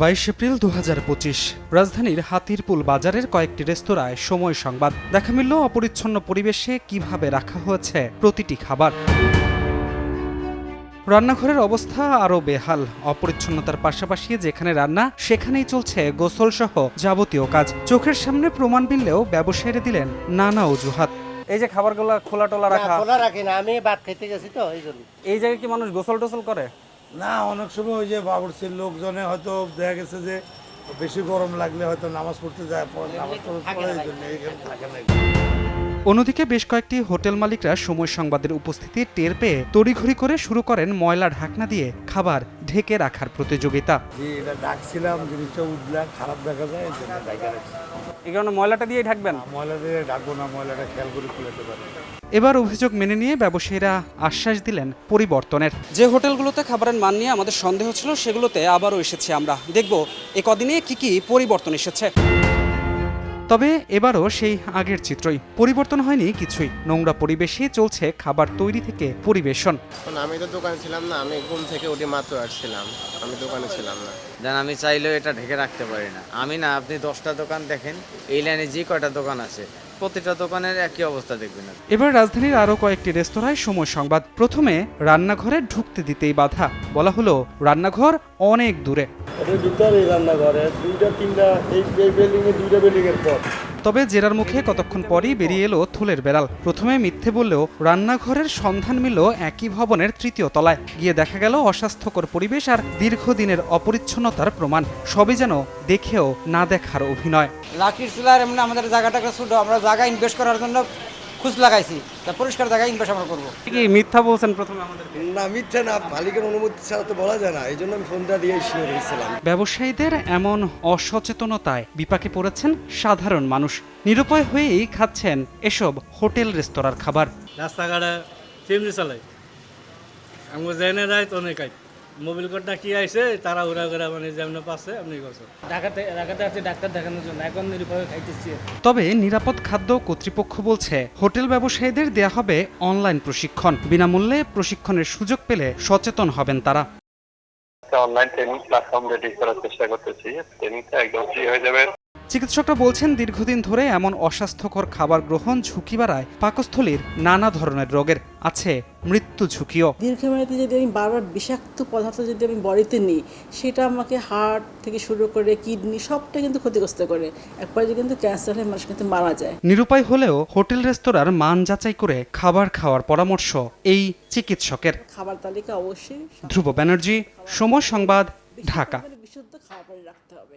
বাইশ এপ্রিল দু হাজার পঁচিশ রাজধানীর হাতিরপুল বাজারের কয়েকটি রেস্তোরাঁয় সময় সংবাদ। দেখা মিলল অপরিচ্ছন্ন পরিবেশে কীভাবে রাখা হয়েছে প্রতিটি খাবার। রান্নাঘরের অবস্থা আরও বেহাল। অপরিচ্ছন্নতার পাশাপাশি যেখানে রান্না সেখানেই চলছে গোসল সহ যাবতীয় কাজ। চোখের সামনে প্রমাণ মিললেও ব্যবসায়ীরা দিলেন নানা অজুহাত। এই যে খাবারগুলো খোলা টোলা না, খোলা রাখি না আমি ভাত খেতে গেছি তো এই জন্য। এই জায়গায় কি মানুষ গোসল টোসল করে? না অনেক সময় ওই যে বাবরসির লোকজনে হয়তো দেখা গেছে যে বেশি গরম লাগলে হয়তো নামাজ পড়তে যায় পরে নামাজ পড়তে পড়ে এই জন্য এখানে থাকে না অন্যদিকে বেশ কয়েকটি হোটেল মালিকরা সময় সংবাদের উপস্থিতি টের পেয়ে তড়িঘড়ি করে শুরু করেন ময়লা ঢাকনা দিয়ে খাবার। ঢেকে রাখার প্রতিযোগিতা। যে এটা ডাকছিলাম জিনিসটা উঠলে খারাপ দেখা যায় এই কারণে ময়লাটা দিয়ে ঢাকবেন? ময়লা দিয়ে ডাকবো না ময়লাটা খেয়াল করে খুলেতে পারি এবার অভিযোগ মেনে নিয়ে ব্যবসায়ীরা আশ্বাস দিলেন পরিবর্তনের। যে হোটেলগুলোতে খাবারের মান নিয়ে আমাদের সন্দেহ ছিল সেগুলোতে আবারও এসেছি আমরা। দেখব এ কদিনে কি কি পরিবর্তন এসেছে। তবে এবারও সেই আগের চিত্রই। পরিবর্তন হয়নি কিছুই। নোংরা পরিবেশে চলছে খাবার তৈরি থেকে পরিবেশন। আমি তো দোকানে ছিলাম না আমি ঘুম থেকে উঠে মাত্র আসছিলাম। আমি দোকানে ছিলাম না। দেন আমি চাইলেও এটা ঢেকে রাখতে পারি না। আমি না আপনি দশটা দোকান দেখেন এই লাইনে যে কয়টা দোকান আছে প্রতিটা দোকানের একই অবস্থা দেখবেন এবার রাজধানীর আরও কয়েকটি রেস্তোরাঁয় সময় সংবাদ। প্রথমে রান্নাঘরে ঢুকতে দিতেই বাধা। বলা হলো রান্নাঘর অনেক দূরে। এটার ভিতরে রান্নাঘরে দুইটা তিনটা এই দুইটা বিল্ডিং এর পর। তবে জেরার মুখে কতক্ষণ পরই বেরিয়ে এলো থুলের বেড়াল। প্রথমে মিথ্যে বললেও রান্নাঘরের সন্ধান মিলল একই ভবনের তৃতীয় তলায়। গিয়ে দেখা গেল অস্বাস্থ্যকর পরিবেশ আর দীর্ঘদিনের অপরিচ্ছন্নতার প্রমাণ। সবই যেন দেখেও না দেখার অভিনয়। লাকির চুলার এমনি আমাদের জায়গাটাকে ছোটো আমরা জায়গা ইনভেস্ট করার জন্য খুঁজ লাগাইছি। তা পরিষ্কার জায়গায় ইনভেস্ট আমরা করব। কি মিথ্যা বলছেন প্রথমে আমাদের না মিথ্যে না মালিকের অনুমতি ছাড়া তো বলা যায় না। এই জন্য আমি ফোনটা দিয়ে শিওর হয়েছিলাম ব্যবসায়ীদের এমন অসচেতনতায় বিপাকে পড়েছেন সাধারণ মানুষ। নিরুপায় হয়েই খাচ্ছেন এসব হোটেল রেস্তোরাঁর খাবার। রাস্তাঘাটে চিমনি চালাই আমি জেনে যাই তো অনেকাই মোবিল কোডটা কি আইছে তারা উড়া করে মানে যেমন পাচ্ছে আপনি করছ ঢাকাতে ঢাকাতে আছে ডাক্তার দেখানোর জন্য। এখন নিরুপায় খাইতেছি। তবে নিরাপদ খাদ্য কর্তৃপক্ষ বলছে হোটেল ব্যবসায়ীদের দেয়া হবে অনলাইন প্রশিক্ষণ। বিনামূল্যে প্রশিক্ষণের সুযোগ পেলে সচেতন হবেন তারা। অনলাইন ট্রেনিং প্ল্যাটফর্ম রেডি করার চেষ্টা করতেছি। ট্রেনিংটা একদম ফ্রি হয়ে যাবে। চিকিৎসকরা বলছেন দীর্ঘদিন ধরে এমন অস্বাস্থ্যকর খাবার গ্রহণ ঝুঁকি বাড়ায় পাকস্থলীর নানা ধরনের রোগের আছে মৃত্যু ঝুঁকিও। দীর্ঘমেয়াদে যদি আমি বারবার বিষাক্ত পদার্থ যদি আমি বডিতে নিই সেটা আমাকে হার্ট থেকে শুরু করে কিডনি সবটা কিন্তু ক্ষতিগ্রস্ত করে। এক পর্যায়ে কিন্তু ক্যান্সার হয়ে মানুষ কিন্তু মারা যায়। নিরুপায় হলেও হোটেল রেস্তোরাঁর মান যাচাই করে খাবার খাওয়ার পরামর্শ এই চিকিৎসকের। খাবার তালিকা অবশ্যই ধ্রুব ব্যানার্জি সময় সংবাদ ঢাকা। বিশুদ্ধ খাবার রাখতে হবে।